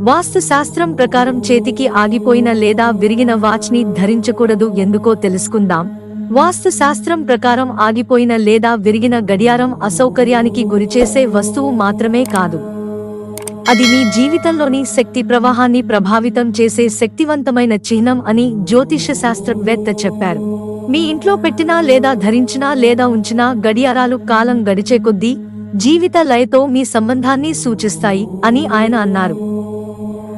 వాస్తు శాస్త్రం ప్రకారం చేతికి ఆగిపోయిన లేదా విరిగిన వాచ్ని ధరించకూడదు ఎందుకో తెలుసుకుందాం. వాస్తు శాస్త్రం ప్రకారం ఆగిపోయిన లేదా విరిగిన గడియారం అసౌకర్యానికి గురిచేసే వస్తువు మాత్రమే కాదు. అది మీ జీవితంలోని శక్తి ప్రవాహాన్ని ప్రభావితం చేసే శక్తివంతమైన చిహ్నం అని జ్యోతిష శాస్త్రవేత్త చెప్పారు. మీ ఇంట్లో పెట్టినా లేదా ధరించినా లేదా ఉంచినా గడియారాలు కాలం గడిచే కొద్దీ జీవిత లయతో మీ సంబంధాన్ని సూచిస్తాయి అని ఆయన అన్నారు.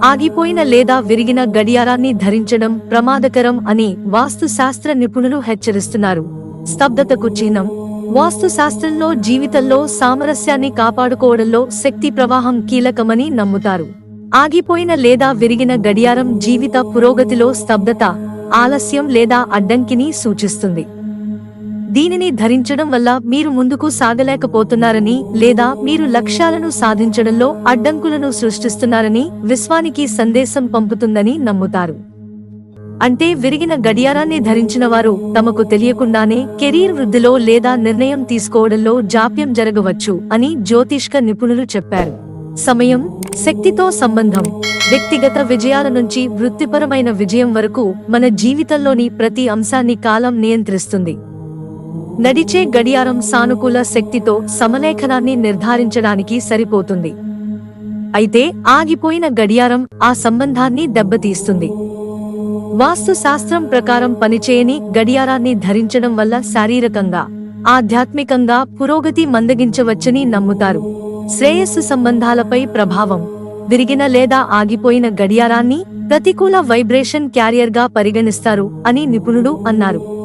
ఆగిపోయిన లేదా విరిగిన గడియారాన్ని ధరించడం ప్రమాదకరం అని వాస్తు శాస్త్ర నిపుణులు హెచ్చరిస్తున్నారు. స్తబ్దతకు చిహ్నం. వాస్తు శాస్త్రంలో జీవితంలో సామరస్యాన్ని కాపాడుకోవడంలో శక్తి ప్రవాహం కీలకమని నమ్ముతారు. ఆగిపోయిన లేదా విరిగిన గడియారం జీవిత పురోగతిలో స్తబ్దత ఆలస్యం లేదా అడ్డంకిని సూచిస్తుంది. దీనిని ధరించడం వల్ల మీరు ముందుకు సాగలేకపోతున్నారని లేదా మీరు లక్ష్యాలను సాధించడంలో అడ్డంకులను సృష్టిస్తున్నారని విశ్వానికి సందేశం పంపుతుందని నమ్ముతారు. అంటే విరిగిన గడియారాన్ని ధరించిన వారు తమకు తెలియకుండానే కెరీర్ వృద్ధిలో లేదా నిర్ణయం తీసుకోవడంలో జాప్యం జరగవచ్చు అని జ్యోతిష్క నిపుణులు చెప్పారు. సమయం శక్తితో సంబంధం. వ్యక్తిగత విజయాల నుంచి వృత్తిపరమైన విజయం వరకు మన జీవితంలోని ప్రతి అంశాన్ని కాలం నియంత్రిస్తుంది. నడిచే గడియారం సానుకూల శక్తితో సమలేఖనాన్ని నిర్ధారించడానికి సరిపోతుంది. అయితే ఆగిపోయిన గడియారం ఆ సంబంధాన్ని దెబ్బతీస్తుంది. వాస్తుశాస్త్రం ప్రకారం పనిచేయని గడియారాన్ని ధరించడం వల్ల శారీరకంగా ఆధ్యాత్మికంగా పురోగతి మందగించవచ్చని నమ్ముతారు. శ్రేయస్సు సంబంధాలపై ప్రభావం విరిగిన లేదా ఆగిపోయిన గడియారాన్ని ప్రతికూల వైబ్రేషన్ క్యారియర్గా పరిగణిస్తారు అని నిపుణుడు అన్నారు.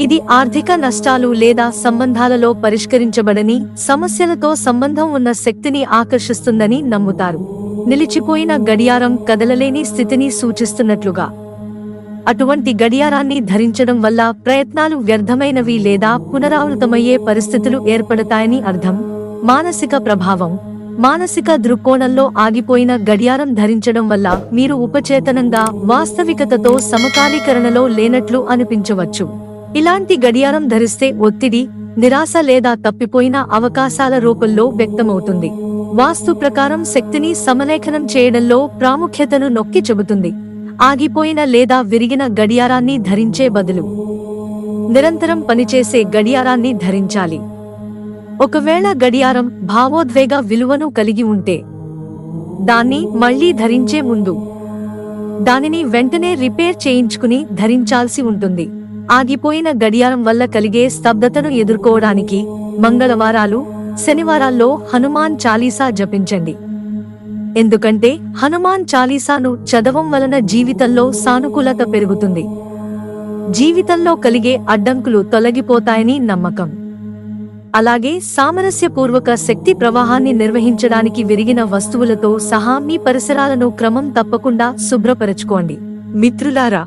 ఇది ఆర్థిక నష్టాలు లేదా సంబంధాలలో పరిష్కరించబడని సమస్యలతో సంబంధం ఉన్న శక్తిని ఆకర్షిస్తుందని నమ్ముతారు. నిలిచిపోయిన గడియారం కదలలేని స్థితిని సూచిస్తున్నట్లుగా. అటువంటి గడియారాన్ని ధరించడం వల్ల ప్రయత్నాలు వ్యర్థమైనవి లేదా పునరావృతమయ్యే పరిస్థితులు ఏర్పడతాయని అర్థం. మానసిక ప్రభావం. మానసిక దృక్కోణంలో ఆగిపోయిన గడియారం ధరించడం వల్ల మీరు ఉపచేతనంగా వాస్తవికతతో సమకాలీకరణలో లేనట్లు అనిపించవచ్చు. ఇలాంటి గడియారం ధరిస్తే ఒత్తిడి నిరాశ లేదా తప్పిపోయిన అవకాశాల రూపంలో వ్యక్తమవుతుంది. వాస్తు ప్రకారం శక్తిని సమలేఖనం చేయడంలో ప్రాముఖ్యతను నొక్కి చెబుతుంది. ఆగిపోయిన లేదా విరిగిన గడియారాన్ని ధరించే బదులు నిరంతరం పనిచేసే గడియారాన్ని ధరించాలి. ఒకవేళ గడియారం భావోద్వేగ విలువను కలిగి ఉంటే దాన్ని మళ్ళీ ధరించే ముందు దానిని వెంటనే రిపేర్ చేయించుకుని ధరించాల్సి ఉంటుంది. ఆగిపోయిన గడియారం వల్ల కలిగే స్తబ్దతను ఎదుర్కోవడానికి మంగళవారాలు శనివారాల్లో హనుమాన్ చాలీసా జపించండి. ఎందుకంటే హనుమాన్ చాలీసాను చదవం వలన జీవితంలో సానుకూలత పెరుగుతుంది. జీవితంలో కలిగే అడ్డంకులు తొలగిపోతాయని నమ్మకం. అలాగే సామరస్యపూర్వక శక్తి ప్రవాహాన్ని నిర్వహించడానికి విరిగిన వస్తువులతో సహా మీ పరిసరాలను క్రమం తప్పకుండా శుభ్రపరచుకోండి. మిత్రులారా